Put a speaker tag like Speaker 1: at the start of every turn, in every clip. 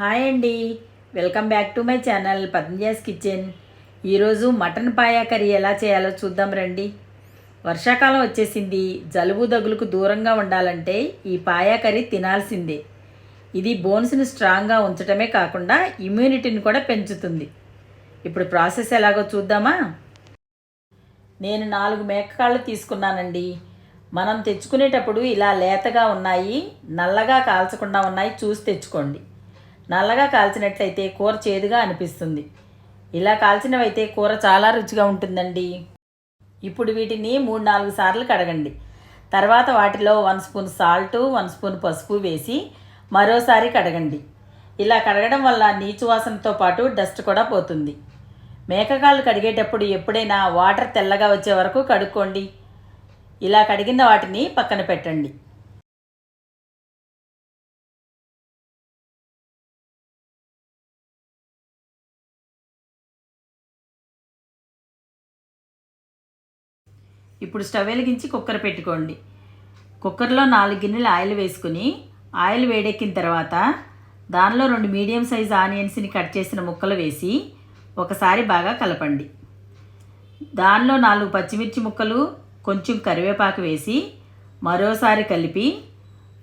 Speaker 1: Hi అండి. Welcome back to my channel Padmaja's kitchen. ఈరోజు mutton paya curry ఎలా చేయాలో చూద్దాం రండి. వర్షాకాలం వచ్చేసింది. జలుబు దగ్గులకు దూరంగా ఉండాలంటే ఈ పాయా కర్రీ తినాల్సిందే. ఇది బోన్స్ని స్ట్రాంగ్గా ఉంచడమే కాకుండా ఇమ్యూనిటీని కూడా పెంచుతుంది. ఇప్పుడు ప్రాసెస్ ఎలాగో చూద్దామా? నేను నాలుగు మేకకాళ్ళు తీసుకున్నానండి. మనం తెచ్చుకునేటప్పుడు ఇలా లేతగా ఉన్నాయి నల్లగా కాల్చకుండా ఉన్నాయి చూసి తెచ్చుకోండి. నల్లగా కాల్చినట్లయితే కూర చేదుగా అనిపిస్తుంది. ఇలా కాల్చినవైతే కూర చాలా రుచిగా ఉంటుందండి. ఇప్పుడు వీటిని మూడు నాలుగు సార్లు కడగండి. తర్వాత వాటిలో one spoon salt one spoon పసుపు వేసి మరోసారి కడగండి. ఇలా కడగడం వల్ల నీచు వాసనతో పాటు డస్ట్ కూడా పోతుంది. మేకకాళ్ళు కడిగేటప్పుడు ఎప్పుడైనా వాటర్ తెల్లగా వచ్చే వరకు కడుక్కోండి. ఇలా కడిగిన వాటిని పక్కన పెట్టండి. ఇప్పుడు స్టవ్ వెలిగించి కుక్కర్ పెట్టుకోండి. కుక్కర్లో నాలుగు గిన్నెలు ఆయిల్ వేసుకుని ఆయిల్ వేడెక్కిన తర్వాత దానిలో రెండు మీడియం సైజ్ ఆనియన్స్ని కట్ చేసిన ముక్కలు వేసి ఒకసారి బాగా కలపండి. దానిలో నాలుగు పచ్చిమిర్చి ముక్కలు కొంచెం కరివేపాకు వేసి మరోసారి కలిపి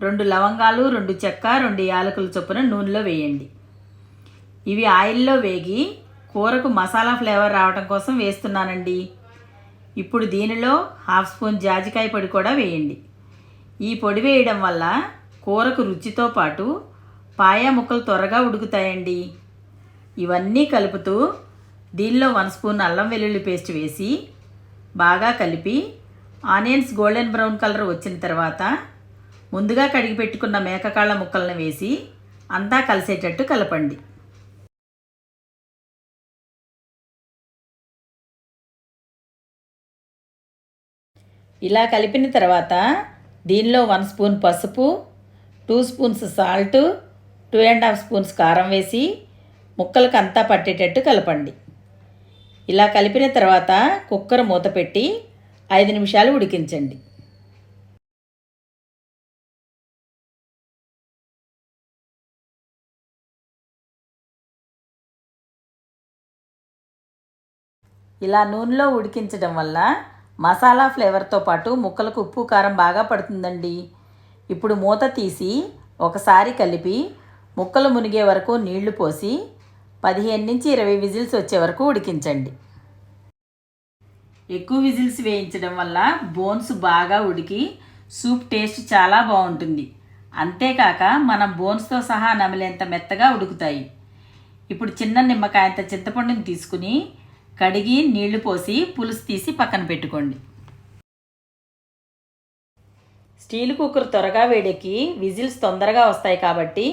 Speaker 1: రెండు లవంగాలు రెండు చెక్క రెండు యాలకుల చొప్పున నూనెలో వేయండి. ఇవి ఆయిల్లో వేగి కూరకు మసాలా ఫ్లేవర్ రావడం కోసం వేస్తున్నానండి. ఇప్పుడు దీనిలో హాఫ్ స్పూన్ జాజికాయ పొడి కూడా వేయండి. ఈ పొడి వేయడం వల్ల కూరకు రుచితో పాటు పాయా ముక్కలు త్వరగా ఉడుకుతాయండి. ఇవన్నీ కలుపుతూ దీనిలో వన్ స్పూన్ అల్లం వెల్లుల్లి పేస్ట్ వేసి బాగా కలిపి ఆనియన్స్ గోల్డెన్ బ్రౌన్ కలర్ వచ్చిన తర్వాత ముందుగా కడిగి పెట్టుకున్న మేకకాళ్ళ ముక్కలను వేసి అంతా కలిసేటట్టు కలపండి. ఇలా కలిపిన తర్వాత దీనిలో వన్ స్పూన్ పసుపు two spoons salt two and half spoons కారం వేసి ముక్కలకు అంతా పట్టేటట్టు కలపండి. ఇలా కలిపిన తర్వాత కుక్కర్ మూత పెట్టి ఐదు నిమిషాలు ఉడికించండి. ఇలా నూనెలో ఉడికించడం వల్ల మసాలా ఫ్లేవర్తో పాటు ముక్కలకు ఉప్పు కారం బాగా పడుతుందండి. ఇప్పుడు మూత తీసి ఒకసారి కలిపి ముక్కలు మునిగే వరకు నీళ్ళు పోసి పదిహేను నుంచి ఇరవై విజిల్స్ వచ్చే వరకు ఉడికించండి. ఎక్కువ విజిల్స్ వేయించడం వల్ల బోన్స్ బాగా ఉడికి సూప్ టేస్ట్ చాలా బాగుంటుంది. అంతేకాక మనం బోన్స్తో సహా నమిలేంత మెత్తగా ఉడుకుతాయి. ఇప్పుడు చిన్న నిమ్మకాయంత చింతపండుని తీసుకుని కడిగి నీళ్ళు పోసి పులుసు తీసి పక్కన పెట్టుకోండి. స్టీల్ కుక్కర్ త్వరగా వేడెక్కి విజిల్స్ తొందరగా వస్తాయి కాబట్టి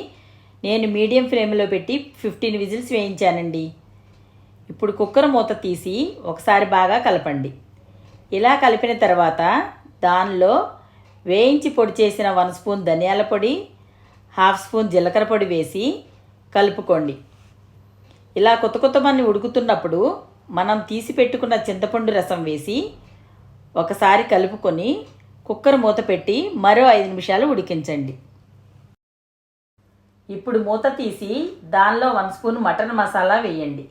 Speaker 1: నేను మీడియం ఫ్లేమ్లో పెట్టి ఫిఫ్టీన్ విజిల్స్ వేయించానండి. ఇప్పుడు కుక్కర్ మూత తీసి ఒకసారి బాగా కలపండి. ఇలా కలిపిన తర్వాత దానిలో వేయించి పొడి చేసిన వన్ స్పూన్ ధనియాల పొడి హాఫ్ స్పూన్ జీలకర్ర పొడి వేసి కలుపుకోండి. ఇలా కొత్త కొత్త మన్ని ఉడుకుతున్నప్పుడు మనం తీసి పెట్టుకున్న చింతపండు రసం వేసి ఒకసారి కలుపుకొని కుక్కర్ మూత పెట్టి మరో ఐదు నిమిషాలు ఉడికించండి. ఇప్పుడు మూత తీసి దానిలో వన్ స్పూన్ మటన్ మసాలా వేయండి.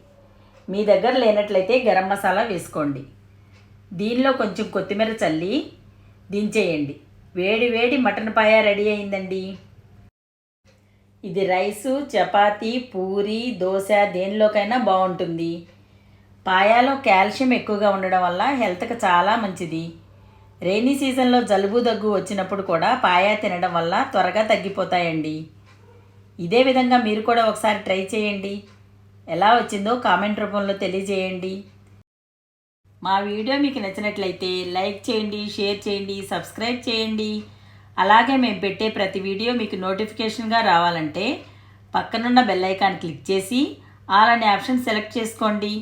Speaker 1: మీ దగ్గర లేనట్లయితే గరం మసాలా వేసుకోండి. దీనిలో కొంచెం కొత్తిమీర చల్లి దించేయండి. వేడి వేడి మటన్ పాయ రెడీ అయిందండి. ఇది రైసు చపాతి పూరి దోశ దేనిలోకైనా బాగుంటుంది. పాయాలో కాల్షియం ఎక్కువగా ఉండడం వల్ల హెల్త్కి చాలా మంచిది. రైనీ సీజన్లో జలుబు దగ్గు వచ్చినప్పుడు కూడా పాయా తినడం వల్ల త్వరగా తగ్గిపోతాయండి. ఇదే విధంగా మీరు కూడా ఒకసారి ట్రై చేయండి. ఎలా వచ్చిందో కామెంట్ రూపంలో తెలియజేయండి. మా వీడియో మీకు నచ్చినట్లయితే లైక్ చేయండి షేర్ చేయండి సబ్స్క్రైబ్ చేయండి. అలాగే మేము పెట్టే ప్రతి వీడియో మీకు నోటిఫికేషన్గా రావాలంటే పక్కనున్న బెల్ ఐకాన్ క్లిక్ చేసి ఆల్ అనే ఆప్షన్ సెలెక్ట్ చేసుకోండి.